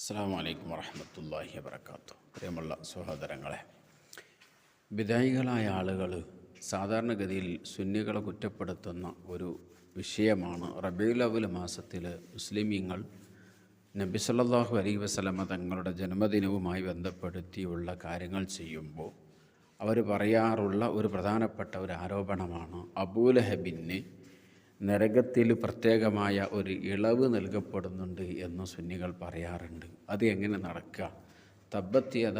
അസ്സാം വലൈക്കും വറഹമത്തല്ലാഹി വബർക്കാത്തു പ്രിയമുള്ള സഹോദരങ്ങളെ വിധായികളായ ആളുകൾ സാധാരണഗതിയിൽ സുന്നികളെ കുറ്റപ്പെടുത്തുന്ന ഒരു വിഷയമാണ് റബീൽ അവൽ മാസത്തിൽ മുസ്ലിമീങ്ങൾ നബി സല്ലാഹു അലൈഹി വസ്ലമ തങ്ങളുടെ ജന്മദിനവുമായി ബന്ധപ്പെടുത്തിയുള്ള കാര്യങ്ങൾ ചെയ്യുമ്പോൾ അവർ പറയാറുള്ള ഒരു പ്രധാനപ്പെട്ട ഒരു ആരോപണമാണ് അബൂലഹബിന് നരകത്തിൽ പ്രത്യേകമായ ഒരു ഇളവ് നൽകപ്പെടുന്നുണ്ട് എന്ന് സുന്നികൾ പറയാറുണ്ട്. അത് എങ്ങനെ നടക്കുക?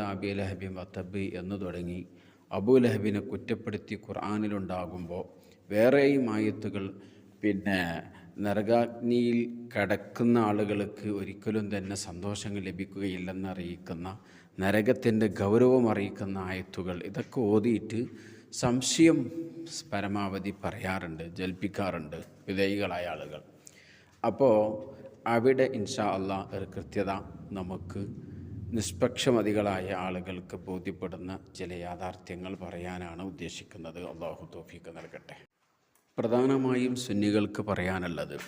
അബി ലഹബി വത്തബ് എന്ന് തുടങ്ങി. അബൂലഹബിനെ കുറ്റപ്പെടുത്തി ഖുർആാനിലുണ്ടാകുമ്പോൾ വേറെയും ആയത്തുകൾ പിന്നെ നരകാഗ്നിയിൽ കടക്കുന്ന ആളുകൾക്ക് ഒരിക്കലും തന്നെ സന്തോഷങ്ങൾ ലഭിക്കുകയില്ലെന്ന് അറിയിക്കുന്ന നരകത്തിന്റെ ഗൗരവം അറിയിക്കുന്ന ആയത്തുകൾ ഇതൊക്കെ ഓതിയിട്ട് സംശയം പരമാവധി പറയാറുണ്ട് ജൽപ്പിക്കാറുണ്ട് വിധേയികളായ ആളുകൾ. അപ്പോൾ അവിടെ ഇൻഷാ അള്ളാ ഒരു കൃത്യത നമുക്ക് നിഷ്പക്ഷമതികളായ ആളുകൾക്ക് ബോധ്യപ്പെടുന്ന ചില യാഥാർത്ഥ്യങ്ങൾ പറയാനാണ് ഉദ്ദേശിക്കുന്നത്. അള്ളാഹു തോഫിക്ക് നൽകട്ടെ. പ്രധാനമായും സുന്നികൾക്ക് പറയാനുള്ളത്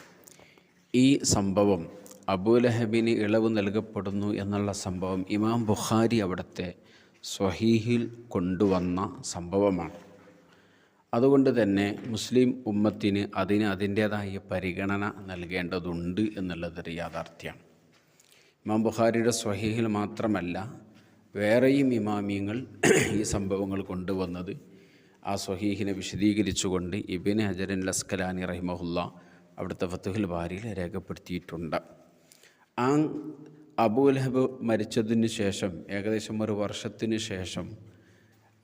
ഈ സംഭവം അബൂലഹബിന് ഇളവ് നൽകപ്പെടുന്നു എന്നുള്ള സംഭവം ഇമാം ബുഖാരി അവിടുത്തെ സ്വഹീഹിൽ കൊണ്ടുവന്ന സംഭവമാണ്. അതുകൊണ്ട് തന്നെ മുസ്ലിം ഉമ്മത്തിന് അതിന് അതിന്റേതായ പരിഗണന നൽകേണ്ടതുണ്ട് എന്നുള്ളതൊരു യാഥാർത്ഥ്യമാണ്. ഇമാം ബുഖാരിയുടെ സ്വഹീഹിൽ മാത്രമല്ല വേറെയും ഇമാമിയങ്ങൾ ഈ സംഭവങ്ങൾ കൊണ്ടുവന്നത് ആ സ്വഹീഹിനെ വിശദീകരിച്ചുകൊണ്ട് ഇബിൻ ഹജരൻ ലസ്കലാനി റഹിമഹുല്ല അവിടുത്തെ ഫത്തുഹിൽ ബാരിയിൽ രേഖപ്പെടുത്തിയിട്ടുണ്ട്. ആ അബൂലഹബ് മരിച്ചതിന് ശേഷം ഏകദേശം ഒരു വർഷത്തിന് ശേഷം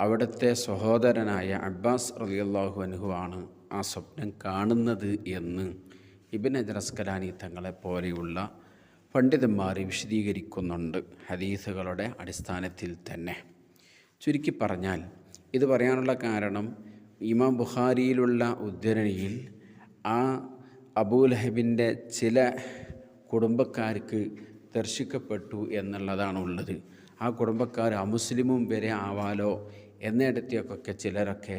അവിടുത്തെ സഹോദരനായ അബ്ബാസ് റലിയല്ലാഹു അനുഹു ആണ് ആ സ്വപ്നം കാണുന്നത് എന്ന് ഇബിൻ അജറസ്കലാനി തങ്ങളെ പോലെയുള്ള പണ്ഡിതന്മാർ വിശദീകരിക്കുന്നുണ്ട് ഹദീസുകളുടെ അടിസ്ഥാനത്തിൽ തന്നെ. ചുരുക്കി പറഞ്ഞാൽ ഇത് പറയാനുള്ള കാരണം ഇമാം ബുഖാരിയിലുള്ള ഉദ്ധരണിയിൽ ആ അബൂലഹബിന്റെ ചില കുടുംബക്കാർക്ക് ദർശിക്കപ്പെട്ടു എന്നുള്ളതാണ് ഉള്ളത്. ആ കുടുംബക്കാർ അമുസ്ലിമും വരെ ആവാലോ എന്നിടത്തൊക്കെ ചിലരൊക്കെ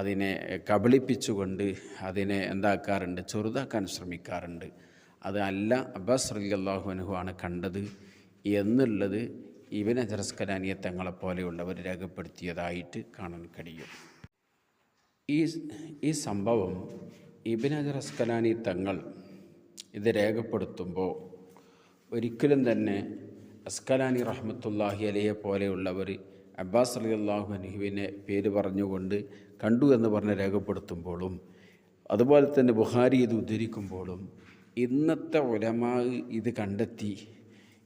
അതിനെ കബളിപ്പിച്ചുകൊണ്ട് അതിനെ എന്താക്കാറുണ്ട് ചെറുതാക്കാൻ ശ്രമിക്കാറുണ്ട്. അത് അല്ല അബ്ബാസ് റലിയല്ലാഹു അനുഹുവാണ് കണ്ടത് എന്നുള്ളത് ഇവനെ അജറസ്കലാനിയെ തങ്ങളെപ്പോലെയുള്ളവർ രേഖപ്പെടുത്തിയതായിട്ട് കാണാൻ കഴിയും. ഈ ഈ സംഭവം ഇബിനജറസ്കലാനി തങ്ങൾ ഇത് രേഖപ്പെടുത്തുമ്പോൾ ഒരിക്കലും തന്നെ അസ്കലാനി റഹ്മത്തുല്ലാഹി അലയെ പോലെയുള്ളവർ അബ്ബാസ് അലി അള്ളാഹു അനഹുവിനെ പേര് പറഞ്ഞുകൊണ്ട് കണ്ടു എന്ന് പറഞ്ഞ് രേഖപ്പെടുത്തുമ്പോഴും അതുപോലെ തന്നെ ബുഹാരി ഇത് ഉദ്ധരിക്കുമ്പോഴും ഇന്നത്തെ ഉലമാ ഇത് കണ്ടെത്തി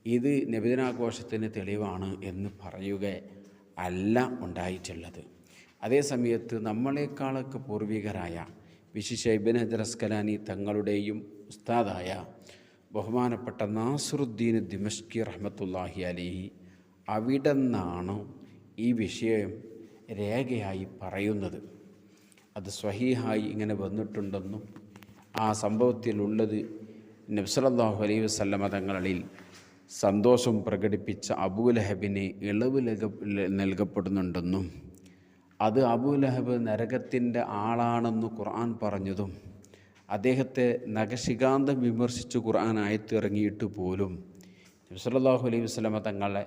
ഇത് നബിദിനാഘോഷത്തിന് തെളിവാണ് എന്ന് പറയുക അല്ല ഉണ്ടായിട്ടുള്ളത്. അതേ സമയത്ത് നമ്മളെക്കാളൊക്കെ പൂർവികരായ വിശിഷ ഇബിൻ ഹജർ അസ്കലാനി തങ്ങളുടെയും ഉസ്താദായ ബഹുമാനപ്പെട്ട നാസറുദ്ദീൻ ദിമഷ്കി റഹ്മത്തുല്ലാഹി അലിഹി അവിടെ നിന്നാണ് ഈ വിഷയം രേഖയായി പറയുന്നത്. അത് സ്വഹീഹായി ഇങ്ങനെ വന്നിട്ടുണ്ടെന്നും ആ സംഭവത്തിലുള്ളത് നബ്സലല്ലാഹു അലൈഹി വസല്ലമ തങ്ങളിൽ സന്തോഷം പ്രകടിപ്പിച്ച അബൂലഹബിന് ഇളവ് നൽകപ്പെടുന്നുണ്ടെന്നും അത് അബൂലഹബ് നരകത്തിന്റെ ആളാണെന്ന് ഖുർആൻ പറഞ്ഞതും അദ്ദേഹത്തെ നഖശികാന്തം വിമർശിച്ച് ഖുർആൻ ആയത്തിറങ്ങിയിട്ട് പോലും നബ്സല്ലാഹു അലൈഹി വസ്ലമ തങ്ങളെ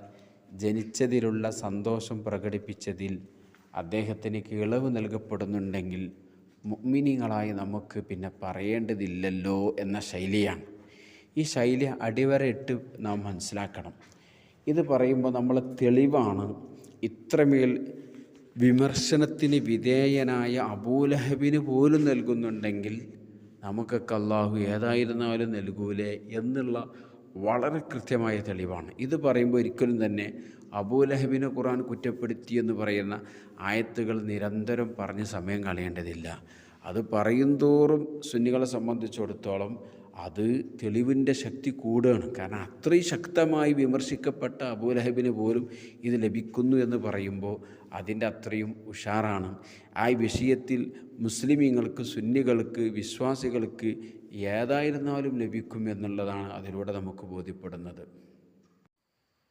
ജനിച്ചതിലുള്ള സന്തോഷം പ്രകടിപ്പിച്ചതിൽ അദ്ദേഹത്തിന് ഇളവ് നൽകപ്പെടുന്നുണ്ടെങ്കിൽ മുഗ്മിനികളായി നമുക്ക് പിന്നെ പറയേണ്ടതില്ലല്ലോ എന്ന ശൈലിയാണ്. ഈ ശൈലി അടിവരയിട്ട് നാം മനസ്സിലാക്കണം. ഇത് പറയുമ്പോൾ നമ്മൾ തെളിവാണ് ഇത്രമേൽ വിമർശനത്തിന് വിധേയനായ അബൂലഹബിന് പോലും നൽകുന്നുണ്ടെങ്കിൽ നമുക്കൊക്കെ അള്ളാഹു ഏതായിരുന്നാലും നൽകൂലേ എന്നുള്ള വളരെ കൃത്യമായ തെളിവാണ്. ഇത് പറയുമ്പോൾ ഒരിക്കലും തന്നെ അബൂലഹബിനെ ഖുർആൻ കുറ്റപ്പെടുത്തി എന്ന് പറയുന്ന ആയത്തുകൾ നിരന്തരം പറഞ്ഞ് സമയം കളയേണ്ടതില്ല. അത് പറയും തോറും സുന്നികളെ സംബന്ധിച്ചിടത്തോളം അത് തെളിവിന്റെ ശക്തി കൂടുകയാണ്. കാരണം അത്രയും ശക്തമായി വിമർശിക്കപ്പെട്ട അബൂലഹബിന് പോലും ഇത് ലഭിക്കുന്നു എന്ന് പറയുമ്പോൾ അതിന്റെ അത്രയും ഉഷാറാണ്. ആ വിഷയത്തിൽ മുസ്ലിമീങ്ങൾക്ക് സുന്നികൾക്ക് വിശ്വാസികൾക്ക് ഏതായിരുന്നാലും ലഭിക്കും എന്നുള്ളതാണ് അതിലൂടെ നമുക്ക് ബോധ്യപ്പെടുന്നത്.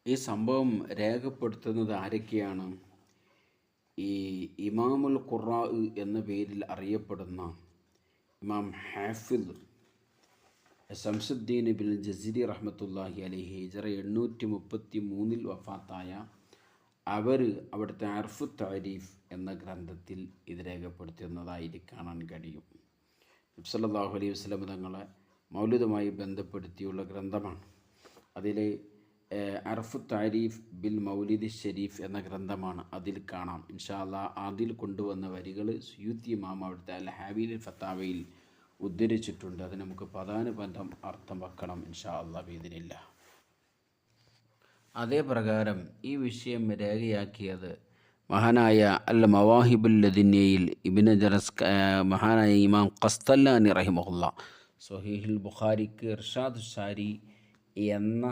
ഈ സംഭവം രേഖപ്പെടുത്തുന്നത് ആരൊക്കെയാണ്? ഈ ഇമാമുൽ ഖുറാ എന്ന പേരിൽ അറിയപ്പെടുന്ന ഇമാം ഹാഫിദ് ശംസുദ്ദീൻ ബിൻ ജസീരി റഹ്മത്തുല്ലാഹി അലഹി ഹിജറ എണ്ണൂറ്റി മുപ്പത്തി മൂന്നിൽ വഫാത്തായ അവർ അവിടുത്തെ അർഫു താരീഫ് എന്ന ഗ്രന്ഥത്തിൽ ഇത് രേഖപ്പെടുത്തുന്നതായിട്ട് കാണാൻ കഴിയും. നബ്സല്ലാഹു അലൈഹി വസ്ലം തങ്ങളെ മൗലികമായി ബന്ധപ്പെടുത്തിയുള്ള ഗ്രന്ഥമാണ്. അതിൽ അർഫു താരീഫ് ബിൽ മൗലിദ് ഷെരീഫ് എന്ന ഗ്രന്ഥമാണ് അതിൽ കാണാം. ഇൻഷാ അല്ലാ അതിൽ കൊണ്ടുവന്ന വരികൾ സുയൂത്തി മാമ അവിടുത്തെ അൽ ഹാബീൽ ഫത്താവയിൽ ഉദ്ധരിച്ചിട്ടുണ്ട്. അത് നമുക്ക് പദാനുബന്ധം അർത്ഥം വെക്കണം ഇൻഷാ അള്ളാ ബീദിനില്ല അതേ പ്രകാരം ഈ വിഷയം രേഖയാക്കിയത് മഹാനായ അൽ മവാഹിബുല്ലദിന്യയിൽ ഇബിന് ജറസ് മഹാനായ ഇമാം ഖസ്തല്ലാനി റഹിമഹുല്ല. സൊഹീഹിൽ ബുഖാരിക്ക് ഇർഷാദ് ഷാരി എന്ന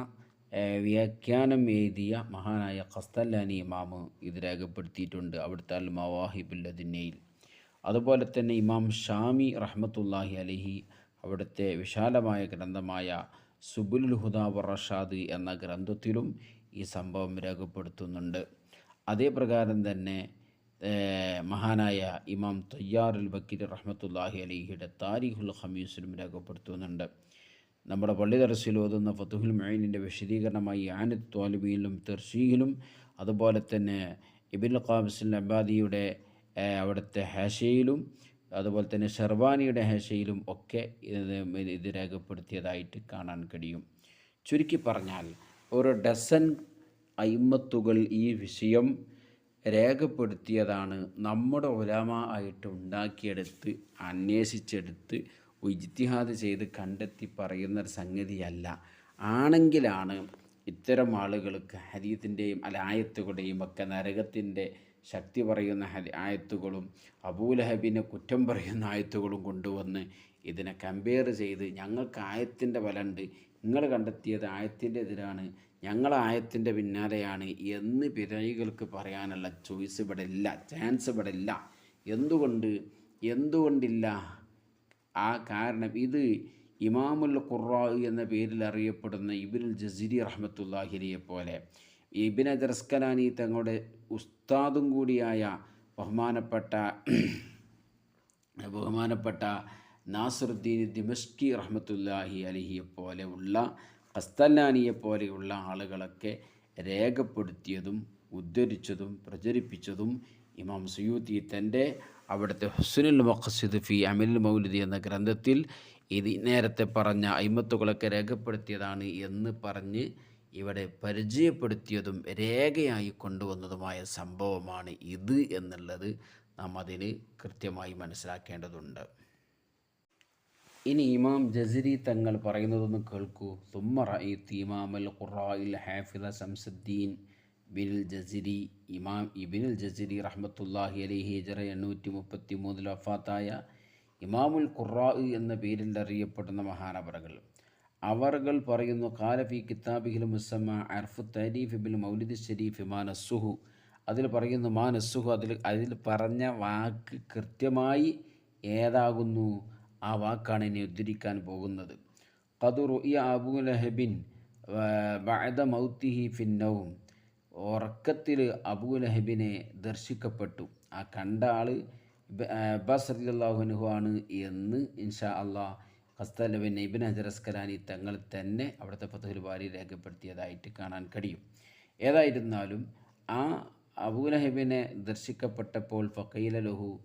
വ്യാഖ്യാനം എഴുതിയ മഹാനായ ഖസ്തല്ലാനി ഇമാമ് ഇത് രേഖപ്പെടുത്തിയിട്ടുണ്ട് അവിടുത്തെ അൽ മവാഹിബുല്ലദിന്യയിൽ അതുപോലെ തന്നെ ഇമാം ഷാമി റഹ്മത്തുല്ലാഹി അലഹി അവിടുത്തെ വിശാലമായ ഗ്രന്ഥമായ സുബുൽ ഹുദ റഷാദ് എന്ന ഗ്രന്ഥത്തിലും ഈ സംഭവം രേഖപ്പെടുത്തുന്നുണ്ട്. അതേ പ്രകാരം തന്നെ മഹാനായ ഇമാം തയ്യാറുൽ ബക്കീർ റഹ്മത്തുല്ലാഹി അലിഹിയുടെ താരിഖുൽ ഹമീസിലും രേഖപ്പെടുത്തുന്നുണ്ട്. നമ്മുടെ പള്ളി തറസിൽ ഓതുന്ന ഫത്തുഹുൽ മൈനിന്റെ വിശദീകരണമായി ആനത്ത് തോൽബിയിലും തെർഷീഹിലും അതുപോലെ തന്നെ ഇബിൻ ഖാബിസുൽ അബാദിയുടെ അവിടുത്തെ ഹാഷയിലും അതുപോലെ തന്നെ ഷെർവാനിയുടെ ഹാഷയിലും ഒക്കെ ഇത് ഇത് രേഖപ്പെടുത്തിയതായിട്ട് കാണാൻ കഴിയും. ചുരുക്കി പറഞ്ഞാൽ ഒരു ഡസൻ അയിമത്തുകൾ ഈ വിഷയം രേഖപ്പെടുത്തിയതാണ് നമ്മുടെ ഒലാമ ആയിട്ട് ഉണ്ടാക്കിയെടുത്ത് അന്വേഷിച്ചെടുത്ത് ഇജ്തിഹാദ് ചെയ്ത് കണ്ടെത്തി പറയുന്ന ഒരു സംഗതിയല്ല. ആണെങ്കിലാണ് ഇത്തരം ആളുകൾക്ക് ഹരീത്തിന്റെയും അല്ല ആയത്തുകളുടെയും ഒക്കെ നരകത്തിന്റെ ശക്തി പറയുന്ന ആയത്തുകളും അബൂലഹബിനെ കുറ്റം പറയുന്ന ആയത്തുകളും കൊണ്ടുവന്ന് ഇതിനെ കമ്പയർ ചെയ്ത് ഞങ്ങൾക്ക് ആയത്തിന്റെ ബലമുണ്ട് നിങ്ങൾ കണ്ടെത്തിയത് ആയത്തിന്റെ എതിരാണ്. ഞങ്ങൾ ആയത്തിന്റെ പിന്നാലെയാണ് എന്ന് പിറകികൾക്ക് പറയാനുള്ള ചോയ്സ് ഇവിടെ ഇല്ല ചാൻസ് ഇവിടെ ഇല്ല. എന്തുകൊണ്ട്? എന്തുകൊണ്ടില്ല? ആ കാരണം ഇത് ഇമാമുൽ ഖുറാ എന്ന പേരിൽ അറിയപ്പെടുന്ന ഇബിനുൽ ജസീരി റഹ്മത്തുല്ലാഹിരിയെ പോലെ ഇബിൻ അജർസ്കലാനി തങ്ങളുടെ ഉസ്താദും കൂടിയായ ബഹുമാനപ്പെട്ട ബഹുമാനപ്പെട്ട നാസറുദ്ദീൻ ദിമസ്കി റഹ്മത്തുല്ലാഹി അലിഹിയെ പോലെയുള്ള ഖസ്തല്ലാനിയെ പോലെയുള്ള ആളുകളൊക്കെ രേഖപ്പെടുത്തിയതും ഉദ്ധരിച്ചതും പ്രചരിപ്പിച്ചതും ഇമാം സുയൂത്തി തന്റെ അവിടുത്തെ ഹുസ്നുൽ മഖസിദ് ഫി അമിൽ മൗലിദി എന്ന ഗ്രന്ഥത്തിൽ ഇത് നേരത്തെ പറഞ്ഞ അയിമത്തുകളൊക്കെ രേഖപ്പെടുത്തിയതാണ് എന്ന് പറഞ്ഞ് ഇവിടെ പരിചയപ്പെടുത്തിയതും രേഖയായി കൊണ്ടുവന്നതുമായ സംഭവമാണ് ഇത് എന്നുള്ളത് നാം അതിന് കൃത്യമായി മനസ്സിലാക്കേണ്ടതുണ്ട്. ഇനി ഇമാം ജസരി തങ്ങൾ പറയുന്നതൊന്ന് കേൾക്കൂ. തുമ്മറ ഇമാമൽ ഖുറായിൽ ഹാഫിദ ശംസുദ്ദീൻ ബിനിൽ ജസിരി ഇമാം ഇബിനുൽ ജസിരി റഹ്മത്തുല്ലാഹി അലൈഹി ഹിജറ എണ്ണൂറ്റി മുപ്പത്തി മൂന്നിൽ വഫാത്തായ ഇമാമുൽ ഖുറാ എന്ന പേരിൽ അറിയപ്പെടുന്ന മഹാനവറകൾ. അവർകൾ പറയുന്നു കാലഫി കിതാബിഹിൽ മുസമ്മ അർഫു തരീഫ് ബിൽ മൗലിദ് ഷരീഫ് മാനസുഹു അതിൽ പറയുന്നു മാനസുഹു അതിൽ അതിൽ പറഞ്ഞ വാക്ക് കൃത്യമായി ഏതാകുന്നു? ആ വാക്കാണ് ഇനി ഉദ്ധരിക്കാൻ പോകുന്നത്. ഖദുറു ഇ അബു ലഹബിൻ ബഅദ മൗത്തിഹി ഫിന്നവും ഉറക്കത്തിൽ അബൂ ലഹബിനെ ദർശിക്കപ്പെട്ടു. ആ കണ്ട ആൾ ബസ് അള്ളാഹുനുഹു ആണ് എന്ന് ഇൻഷാ അള്ളാഹ് ഖസ്തലബിൻ ഇബിൻ ഹജർ അസ്കലാനി തങ്ങൾ തന്നെ അവിടുത്തെ ഫത്തുൽ ബാരി രേഖപ്പെടുത്തിയതായിട്ട് കാണാൻ കഴിയും. ഏതായിരുന്നാലും ആ അബൂലഹബിനെ ദർശിക്കപ്പെട്ടപ്പോൾ ഫക്കീല ലഹു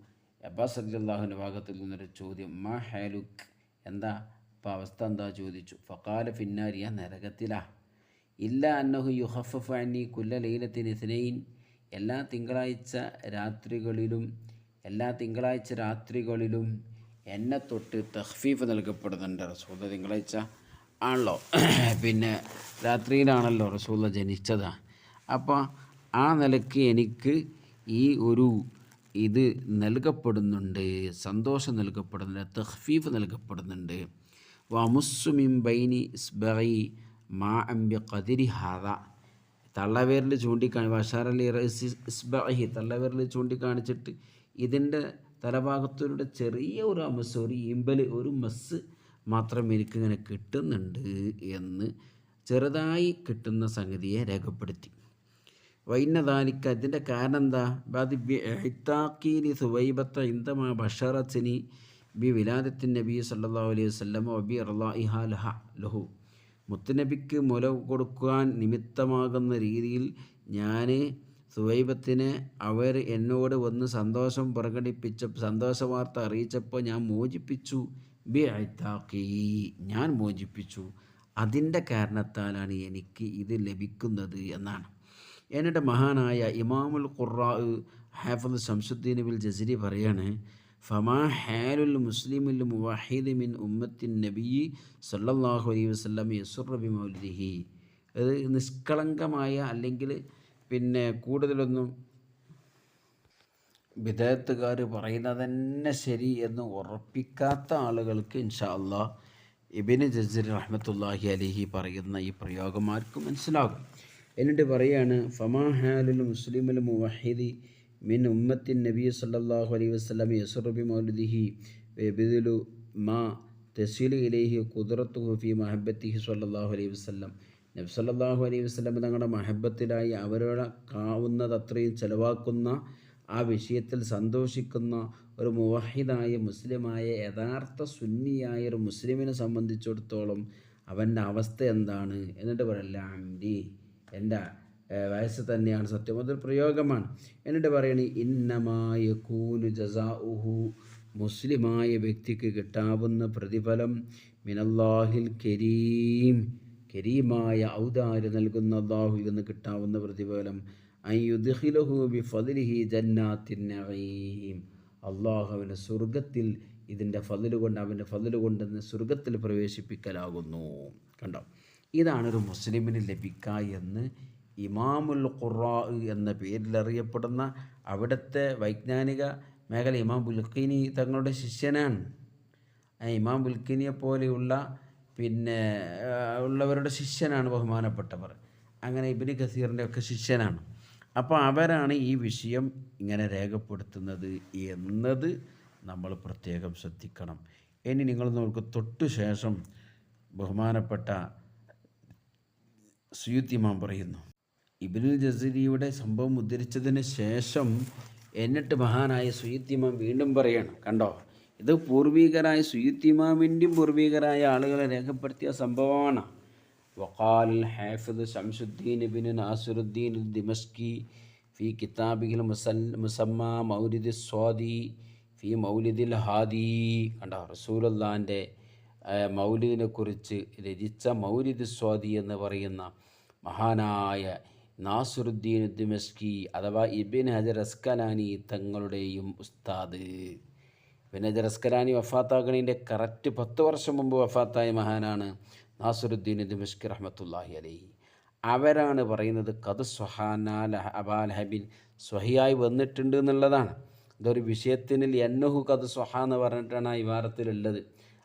അബ്ബാസ് അബ്ദുല്ലാഹുവിന്റെ ഭാഗത്തിൽ നിന്നൊരു ചോദ്യം മാ ഹാലുക്ക് എന്താ? അപ്പോൾ അവസ്ഥ എന്താ ചോദിച്ചു. ഫക്കാല ഫിന്നാരിയ നരകത്തിലാ. ഇല്ല അന്നഹു യുഹഫഫ് അനി കുല്ല ലൈലത്തിന് ഇസ്നൈൻ. എല്ലാ തിങ്കളാഴ്ച രാത്രികളിലും എല്ലാ തിങ്കളാഴ്ച രാത്രികളിലും എന്നെ തൊട്ട് തഹ്ഫീഫ് നൽകപ്പെടുന്നുണ്ട് റസൂല. തിങ്കളാഴ്ച ആണല്ലോ. പിന്നെ രാത്രിയിലാണല്ലോ റസൂല ജനിച്ചത്. അപ്പോൾ ആ നിലയ്ക്ക് എനിക്ക് ഈ ഒരു ഇത് നൽകപ്പെടുന്നുണ്ട് സന്തോഷം നൽകപ്പെടുന്നുണ്ട് തഹ്ഫീഫ് നൽകപ്പെടുന്നുണ്ട്. വമുസ്സുമിം ബൈനി ഇസ്ബൈ മാ അംബി കതിരി ഹാദ. തള്ളവേരിൽ ചൂണ്ടിക്കാണി വഷാറലി ഇസ്ബഹി തള്ളവേരിൽ ചൂണ്ടിക്കാണിച്ചിട്ട് ഇതിന്റെ തലഭാഗത്തൂടെ ചെറിയ ഒരു അമസ് ഒരു ഈമ്പൽ ഒരു മസ് മാത്രം എനിക്കിങ്ങനെ കിട്ടുന്നുണ്ട് എന്ന് ചെറുതായി കിട്ടുന്ന സംഗതിയെ രേഖപ്പെടുത്തി. വൈനദാലിക്ക് അതിന്റെ കാരണം എന്താ ബാദി ബാദിത്താക്കീലി സുവൈബത്ത ഇന്ദമാ ബഷറത്തിനി ബി വിലാദത്തിൻ നബി സല്ലാ അലൈഹി വസ്ലം ബി റലാഹ ലഹ ലഹു. മുത്തുനബിക്ക് മുല കൊടുക്കാൻ നിമിത്തമാകുന്ന രീതിയിൽ ഞാൻ സുവൈബത്തിനെ അവർ എന്നോട് വന്ന് സന്തോഷം പ്രകടിപ്പിച്ച സന്തോഷ വാർത്ത അറിയിച്ചപ്പോൾ ഞാൻ മോചിപ്പിച്ചു. ബി അയ്ത്താക്കി ഞാൻ മോചിപ്പിച്ചു. അതിന്റെ കാരണത്താലാണ് എനിക്ക് ഇത് ലഭിക്കുന്നത് എന്നാണ്. എന്നിട്ട് മഹാനായ ഇമാമുൽ ഖുറാ ഹാഫുൽ ശംസുദ്ദീൻ ബിൽ ജസരി പറയാണ് ഫമാ ഹാലുൽ മുസ്ലിമുൽ മുവാഹിദ് മിൻ ഉമ്മത്തിൻ നബി സല്ലാഹു അലൈഹി വസല്ലം യസുറബി മൗലിഹി അത് നിഷ്കളങ്കമായ അല്ലെങ്കിൽ പിന്നെ കൂടുതലൊന്നും വിദേഹത്തുകാർ പറയുന്നത് തന്നെ ശരി എന്ന് ഉറപ്പിക്കാത്ത ആളുകൾക്ക് ഇൻഷാ അള്ളാഹ് ഇബിന് ജസീർ റഹ്മത്തുല്ലാഹി അലിഹി പറയുന്ന ഈ പ്രയോഗം ആർക്കും മനസ്സിലാകും. എന്നിട്ട് പറയാണ് ഫമാ ഹാലുൽ മുസ്ലിമുൽ മുവഹിദി മിൻ ഉമ്മത്തിൻ നബി സല്ലാഹു അലൈഹി വസല്ലം യസുറബി മൗലുദിഹി ബിദുലു മാ തസീലു ഇലൈഹി കുദറത്തുഹു ഫി മഹബത്തിഹി സല്ലല്ലാഹു അലൈഹി വസല്ലം. നബി സല്ലല്ലാഹു അലൈഹി വസ്ലം തങ്ങളുടെ മഹബത്തിലായി അവരുടെ കാവുന്നതത്രയും ചെലവാക്കുന്ന ആ വിഷയത്തിൽ സന്തോഷിക്കുന്ന ഒരു മുവഹിദായ മുസ്ലിമായ യഥാർത്ഥ സുന്നിയായ ഒരു മുസ്ലിമിനെ സംബന്ധിച്ചിടത്തോളം അവന്റെ അവസ്ഥ എന്താണ് എന്നിട്ട് പറയല്ല ആംഡി എന്റെ വയസ്സ് തന്നെയാണ് സത്യം. അതൊരു പ്രയോഗമാണ്. എന്നിട്ട് പറയണി ഇന്നമായ കൂനു ജസാഉഹു. മുസ്ലിമായ വ്യക്തിക്ക് കിട്ടാവുന്ന പ്രതിഫലം മിനല്ലാഹിൽ കരീം. കരീമായ ഔദാര് നൽകുന്ന അള്ളാഹു നിന്ന് കിട്ടാവുന്ന പ്രതിഫലം. അയ്യുദ്ഖിലഹു ബി ഫദ്ലിഹി ജന്നാത്തിൻ നഈം. അള്ളാഹുവിന്റെ സ്വർഗത്തിൽ ഇതിന്റെ ഫതിലുകൊണ്ട് അവന്റെ ഫതിലുകൊണ്ട് സ്വർഗത്തിൽ പ്രവേശിപ്പിക്കലാകുന്നു. കണ്ടോ? ഇതാണ് ഒരു മുസ്ലിമിന് ലഭിക്ക എന്ന് ഇമാമുൽ ഖുറാ എന്ന പേരിൽ അറിയപ്പെടുന്ന അവിടുത്തെ വൈജ്ഞാനിക മേഖല ഇമാം ബുൽഖീനി തങ്ങളുടെ ശിഷ്യനാണ്. ഇമാം ബുൽഖിനിയെ പോലെയുള്ള പിന്നെ ഉള്ളവരുടെ ശിഷ്യനാണ് ബഹുമാനപ്പെട്ടവർ. അങ്ങനെ ഇബിന് ഖസീറിന്റെ ഒക്കെ ശിഷ്യനാണ്. അപ്പോൾ അവരാണ് ഈ വിഷയം ഇങ്ങനെ രേഖപ്പെടുത്തുന്നത് എന്നത് നമ്മൾ പ്രത്യേകം ശ്രദ്ധിക്കണം. ഇനി നിങ്ങൾ നോക്ക് തൊട്ടു ശേഷം ബഹുമാനപ്പെട്ട സുയുത്തിമാൻ പറയുന്നു ഇബിനുൽ ജസീരിയുടെ സംഭവം ഉദ്ധരിച്ചതിന് ശേഷം എന്നിട്ട് മഹാനായ സുയുത്തിമാൻ വീണ്ടും പറയണം കണ്ടോ? ഇത് പൂർവികരായ സുയുത്തിമാമിന്റെയും പൂർവികരായ ആളുകളെ രേഖപ്പെടുത്തിയ സംഭവമാണ്. വഖാൽ ഹാഫിദ് ശംസുദ്ദീൻ ബിൻ നാസുറുദ്ദീൻ ദിമസ്കി ഫി കിതാബിൽ മുസമ്മ മൗലിദ് സ്വാദി ഫി മൗലിദിൽ ഹാദി കണ്ട? റസൂലുല്ലാന്റെ മൗലിദിനെ കുറിച്ച് രചിച്ച മൗലിദ് സ്വാദി എന്ന് പറയുന്ന മഹാനായ നാസുറുദ്ദീൻ ദിമസ്കി അഥവാ ഇബിൻ ഹജർ അസ്കലാനി തങ്ങളുടെയും ഉസ്താദ്. ഇബിൻ ജറസ്കരാനി വഫാത്താകണീന്റെ കറക്റ്റ് പത്ത് വർഷം മുമ്പ് വഫാത്തായ മഹാനാണ് നാസുറുദ്ദീൻ ദിമഷ്കി റഹ്മത്തുല്ലാഹി അലൈഹി അവരാണ് പറയുന്നത് കത് സ്വഹാനാൽ അബാൽ ഹബിൻ സ്വഹിയായി വന്നിട്ടുണ്ട് എന്നുള്ളതാണ്. ഇതൊരു വിഷയത്തിനിൽ എന്നഹു കത് സ്വഹ എന്ന് പറഞ്ഞിട്ടാണ് ആ ഇവാരത്തിലുള്ളത്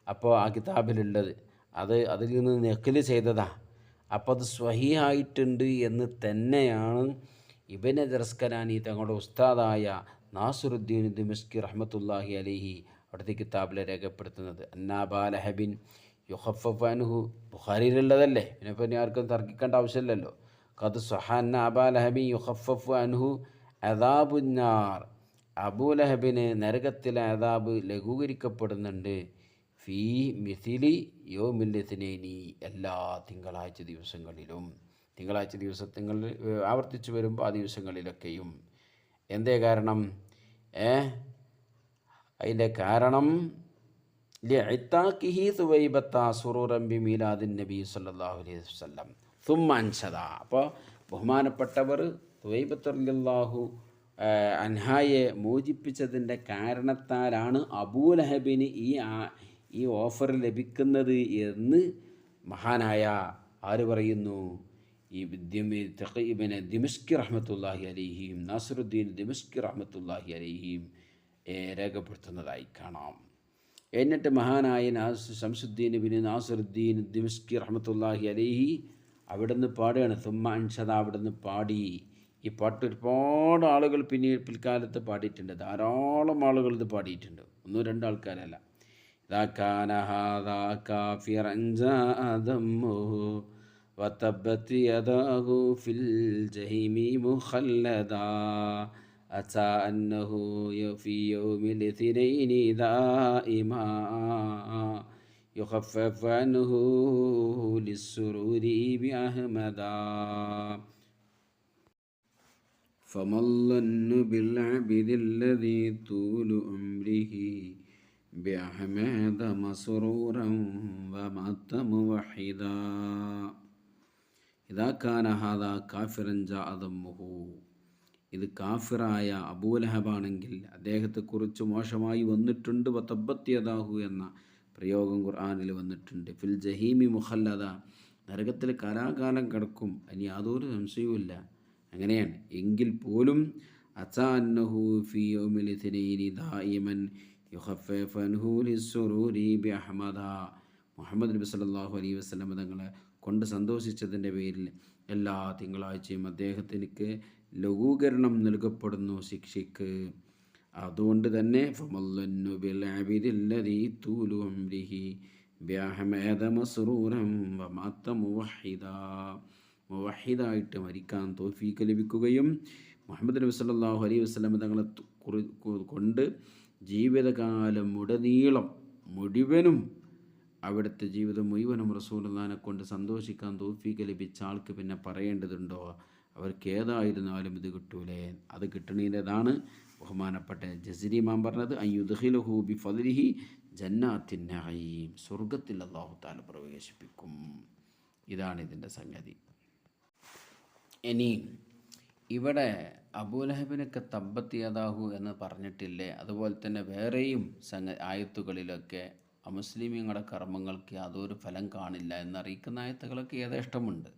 അപ്പോൾ ആ കിതാബിലുള്ളത്. അത് അതിൽ നിന്ന് നെക്കിൽ ചെയ്തതാ. അപ്പോൾ അത് സ്വഹിയായിട്ടുണ്ട് എന്ന് തന്നെയാണ് ഇബനെ ദർസ്കരാനി തങ്ങളുടെ ഉസ്താദായ നാസുറുദ്ദീൻ ദിമസ്കി റഹ്മത്തുല്ലാഹി അലിഹി അവിടുത്തെ കിതാബിലെ രേഖപ്പെടുത്തുന്നത്. അന്നാബാലഹബിൻ യുഹഫഫ് അൻഹു. ബുഖാരിയിലുള്ളതല്ലേ? പിന്നെ പിന്നെ ആർക്കും തർക്കിക്കേണ്ട ആവശ്യമില്ലല്ലോ. കത് സുഹാന്ന അബാലഹബി യുഹഫഫ് അൻഹു. അദാബുന്നാർ അബൂലഹബിന് നരകത്തിലെ അദാബ് ലഘൂകരിക്കപ്പെടുന്നുണ്ട്. ഫീ മിഥിലി യോ മില്ലത്തിനേനി എല്ലാ തിങ്കളാഴ്ച ദിവസങ്ങളിലും. തിങ്കളാഴ്ച ദിവസങ്ങളിൽ ആവർത്തിച്ചു വരുമ്പോൾ ആ ദിവസങ്ങളിലൊക്കെയും. എന്തേ കാരണം? ഏ? അതിന്റെ കാരണം സുറൂറൻ ബി നബി സല്ലല്ലാഹു അലൈഹി വസല്ലം. തുമ്മ അൻഷദ അപ്പോൾ ബഹുമാനപ്പെട്ടവർ തുവൈബത്തല്ലാഹു അൻഹായെ മോചിപ്പിച്ചതിന്റെ കാരണത്താലാണ് അബൂലഹബിന് ഈ ഈ ഓഫർ ലഭിക്കുന്നത് എന്ന് മഹാനായ ആര് പറയുന്നു? ഈ തഖീബിന് ദിമിസ്കി റഹ്മത്തുല്ലാഹി അലിഹിയും നാസറുദ്ദീൻ ദിമിസ്കി റഹ്മത്തുല്ലാഹി അലിഹിയും രേഖപ്പെടുത്തുന്നതായി കാണാം. എന്നിട്ട് മഹാനായ നാസ് ശംസുദ്ദീൻ ബിൻ നാസറുദ്ദീൻ ദിമിസ്കി റഹ്മത്തുല്ലാഹി അലൈഹി അവിടുന്ന് പാടുകയാണ്. തുമ്മ അൻഷത അവിടുന്ന് പാടി. ഈ പാട്ട് ഒരുപാട് ആളുകൾ പിന്നീട് പിൽക്കാലത്ത് പാടിയിട്ടുണ്ട്. ധാരാളം ആളുകൾ ഇത് പാടിയിട്ടുണ്ട്. ഒന്നും രണ്ടാൾക്കാരല്ല ഇതാ കാനഹാദാ കാഫിറഞ്ചാദമ്മോ وتبت يداه في الجحيم مخلدا. عسى أنه في يوم الاثنين دائما يخفف عنه للسرور بأحمدا فما الظن بالعبد الذي طول عمره بأحمد مسرورا ومات موحدا ഇത് കാഫിറായ അബൂലഹബാണെങ്കിൽ അദ്ദേഹത്തെക്കുറിച്ച് മോശമായി വന്നിട്ടുണ്ട്. വത്തബത്തിയതാഹു എന്ന പ്രയോഗം ഖുർആാനിൽ വന്നിട്ടുണ്ട്. ഫിൽ ജഹീമി മുഹല്ലദ നരകത്തിൽ കലാകാലം കിടക്കും. ഇനി യാതൊരു സംശയവുമില്ല. അങ്ങനെയാണ്. എങ്കിൽ പോലും അസാന്നഹു ഫിയോമിലി ദായിമൻ യുഹഫെ ഫൻഹു സുറൂരി ബി അഹമ്മദ മുഹമ്മദ് നബി സല്ലല്ലാഹു അലൈ വസല്ലം തങ്ങളെ കൊണ്ട് സന്തോഷിച്ചതിന്റെ പേരിൽ എല്ലാ തിങ്കളാഴ്ചയും അദ്ദേഹത്തിനക്ക് ലഘൂകരണം നൽകപ്പെടുന്നു ശിക്ഷയ്ക്ക്. അതുകൊണ്ട് തന്നെ മുവഹിദായിട്ട് മരിക്കാൻ തോഫീക്ക് ലഭിക്കുകയും മുഹമ്മദ് നബി സല്ലല്ലാഹു അലൈഹി വസല്ലം തങ്ങളെ കൊണ്ട് ജീവിതകാലം ഉടനീളം മുഴുവനും അവിടുത്തെ ജീവിതം മുഴുവനും റസൂലുള്ളാനെ കൊണ്ട് സന്തോഷിക്കാൻ തോഫീക്ക് ലഭിച്ച ആൾക്ക് പിന്നെ പറയേണ്ടതുണ്ടോ? അവർക്ക് ഏതായിരുന്നാലും ഇത് കിട്ടൂലേ? അത് കിട്ടണേതാണ് ബഹുമാനപ്പെട്ട ജസിരിമാൻ പറഞ്ഞത് അയ്യുദ്ഹിലഹു ബി ഫദ്ലിഹി ജന്നാത്തിൻ നഈം. സ്വർഗത്തിൽ തആല പ്രവേശിപ്പിക്കും. ഇതാണ് ഇതിന്റെ സംഗതി. ഇനി ഇവിടെ അബൂലഹബിനൊക്കെ തബ്ബത്തിയതാഹു എന്ന് പറഞ്ഞിട്ടില്ലേ? അതുപോലെ തന്നെ വേറെയും സംഗ ആയത്തുകളിലൊക്കെ അമുസ്ലിമീങ്ങളുടെ കർമ്മങ്ങൾക്ക് യാതൊരു ഫലം കാണില്ല എന്നറിയിക്കുന്ന ആയത്തുകളൊക്കെ ഇഷ്ടമുണ്ട്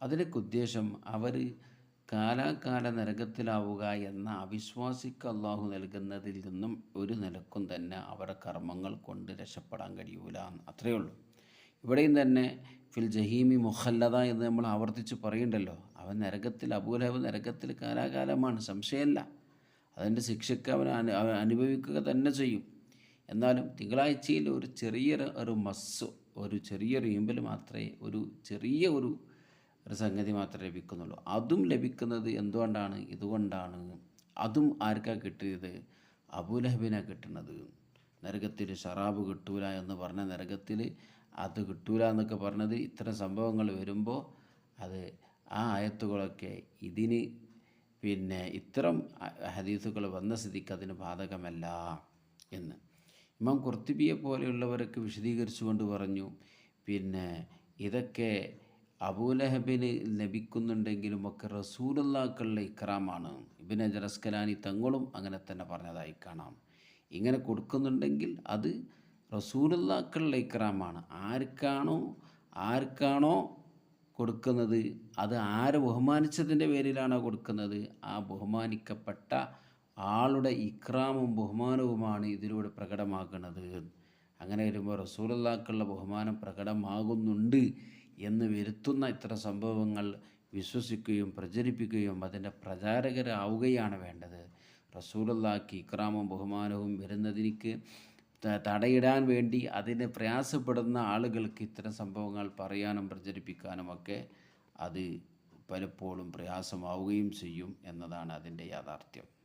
അതിലൊക്കെ ഉദ്ദേശം അവർ കാലാകാല നരകത്തിലാവുക എന്ന അവിശ്വാസിക്ക് അള്ളാഹു നൽകുന്നതിൽ നിന്നും ഒരു നിലക്കും തന്നെ അവരുടെ കർമ്മങ്ങൾ കൊണ്ട് രക്ഷപ്പെടാൻ കഴിയൂല അത്രയേ ഉള്ളൂ. ഇവിടെയും തന്നെ ഫിൽ ജഹീമി മുഹല്ലത എന്ന് നമ്മൾ ആവർത്തിച്ച് പറയണ്ടല്ലോ. അവൻ നരകത്തിൽ അബൂലഹബ് നരകത്തിൽ കാലാകാലമാണ് സംശയമല്ല അതിന്റെ ശിക്ഷയ്ക്ക് അവൻ അവൻ അനുഭവിക്കുക തന്നെ ചെയ്യും. എന്നാലും തിങ്കളാഴ്ചയിൽ ഒരു ചെറിയൊരു ഒരു മസ്സ് ഒരു ചെറിയൊരു ഇമ്പൽ മാത്രമേ ഒരു ചെറിയ ഒരു ഒരു സംഗതി മാത്രമേ ലഭിക്കുന്നുള്ളൂ. അതും ലഭിക്കുന്നത് എന്തുകൊണ്ടാണ്? ഇതുകൊണ്ടാണ് അതും ആർക്കാ കിട്ടിയത്? അബുലഹബിനെ കിട്ടുന്നത്. നരകത്തിൽ ഷറാബ് കിട്ടൂല എന്ന് പറഞ്ഞ നരകത്തിൽ അത് കിട്ടൂല എന്നൊക്കെ പറഞ്ഞത് ഇത്തരം സംഭവങ്ങൾ വരുമ്പോൾ അത് ആ ആയത്തുകളൊക്കെ ഇതിന് പിന്നെ ഇത്തരം ഹദീസുകൾ വന്ന സ്ഥിതിക്ക് അതിന് ബാധകമല്ല എന്ന്. ഇമാം കുർത്തിബിയെ പോലെയുള്ളവരൊക്കെ വിശദീകരിച്ചുകൊണ്ട് പറഞ്ഞു പിന്നെ ഇതൊക്കെ അബൂലഹബിന് ലഭിക്കുന്നുണ്ടെങ്കിലും ഒക്കെ റസൂലുള്ളാക്കളുടെ ഇക്രാമാണ്. ഇബിൻ അജറസ്കലാനി തങ്ങളും അങ്ങനെ തന്നെ പറഞ്ഞതായി കാണാം. ഇങ്ങനെ കൊടുക്കുന്നുണ്ടെങ്കിൽ അത് റസൂലുള്ളാക്കളുടെ ഇക്രാമാണ്. ആർക്കാണോ ആർക്കാണോ കൊടുക്കുന്നത്? അത് ആരെ ബഹുമാനിച്ചതിന്റെ പേരിലാണോ കൊടുക്കുന്നത്? ആ ബഹുമാനിക്കപ്പെട്ട ആളുടെ ഇക്രാമും ബഹുമാനവുമാണ് ഇതിലൂടെ പ്രകടമാക്കുന്നത് അങ്ങനെ വരുമ്പോൾ റസൂലുള്ളാക്കുള്ള ബഹുമാനം പ്രകടമാകുന്നുണ്ട് എന്ന് വരുത്തുന്ന ഇത്തരം സംഭവങ്ങൾ വിശ്വസിക്കുകയും പ്രചരിപ്പിക്കുകയും അതിന്റെ പ്രചാരകരാവുകയാണ് വേണ്ടത്. റസൂലുള്ളാക്ക് ഇക്രാമും ബഹുമാനവും വരുന്നതിനിക്ക് തടയിടാൻ വേണ്ടി അതിന് പ്രയാസപ്പെടുന്ന ആളുകൾക്ക് ഇത്തരം സംഭവങ്ങൾ പറയാനും പ്രചരിപ്പിക്കാനും ഒക്കെ അത് പലപ്പോഴും പ്രയാസമാവുകയും ചെയ്യും എന്നതാണ് അതിന്റെ യാഥാർത്ഥ്യം.